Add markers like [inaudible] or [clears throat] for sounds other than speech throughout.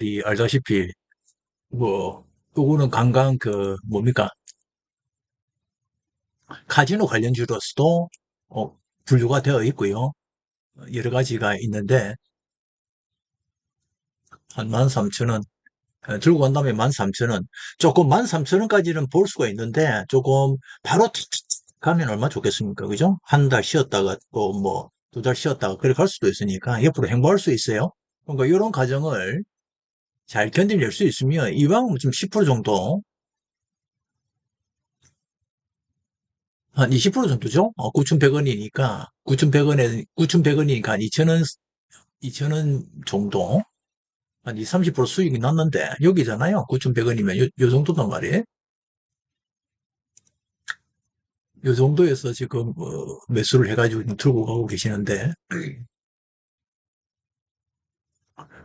이 알다시피 뭐 요거는 관광 그 뭡니까? 카지노 관련주로서도 어, 분류가 되어 있고요. 여러 가지가 있는데 한 13,000원 들고 간 다음에 13,000원. 조금 13,000원까지는 볼 수가 있는데 조금 바로 가면 얼마 좋겠습니까? 그죠? 한 달 쉬었다가 또 뭐 두 달 쉬었다가 그렇게 갈 수도 있으니까 옆으로 행보할 수 있어요. 그러니까 이런 과정을 잘 견뎌낼 수 있으면 이왕 좀10% 정도 한 20% 정도죠? 어, 9,100원이니까 9,100원에 9,100원이니까 한 2,000원 2,000원 정도 한 20, 30% 수익이 났는데 여기잖아요. 9,100원이면 요, 요 정도단 말이에요. 요 정도에서 지금 어, 매수를 해가지고 지금 들고 가고 계시는데 [clears throat]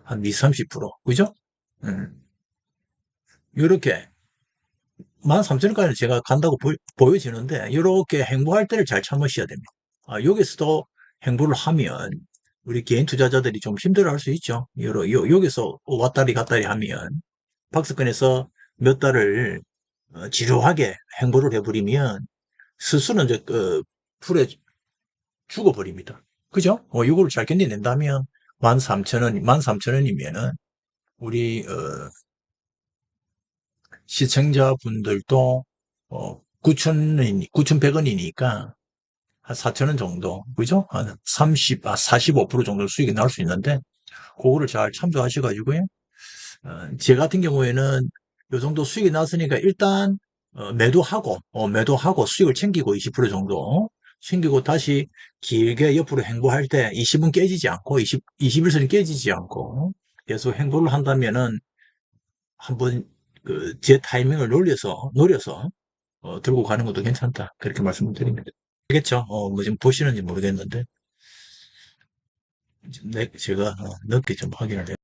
한 20, 30% 그죠? 음. 요렇게 13,000원까지는 제가 간다고 보, 여지는데 이렇게 행보할 때를 잘 참으셔야 됩니다. 아, 여기서도 행보를 하면 우리 개인 투자자들이 좀 힘들어 할 수 있죠. 여러, 요, 여기서 왔다리 갔다리 하면 박스권에서 몇 달을 어, 지루하게 행보를 해버리면 스스로는 이제 그 풀에 죽어버립니다. 그죠? 어, 이거를 잘 견뎌낸다면 13,000원, 13,000원이면은 우리 어, 시청자분들도 어, 9,000원, 9,100원이니까 한 4,000원 정도, 그죠? 한 30, 아, 45% 정도 수익이 나올 수 있는데, 그거를 잘 참조하셔가지고요. 어, 제 같은 경우에는 요 정도 수익이 났으니까 일단 어, 매도하고, 어, 매도하고 수익을 챙기고 20% 정도 챙기고 다시 길게 옆으로 행보할 때 20은 깨지지 않고 20, 21선이 깨지지 않고 계속 행보를 한다면은 한번 그 제 타이밍을 노려서 노려서 어, 들고 가는 것도 괜찮다 그렇게 말씀드립니다. 알겠죠? 어, 뭐 지금 보시는지 모르겠는데 지금 내, 제가 어, 늦게 좀 확인을 해요.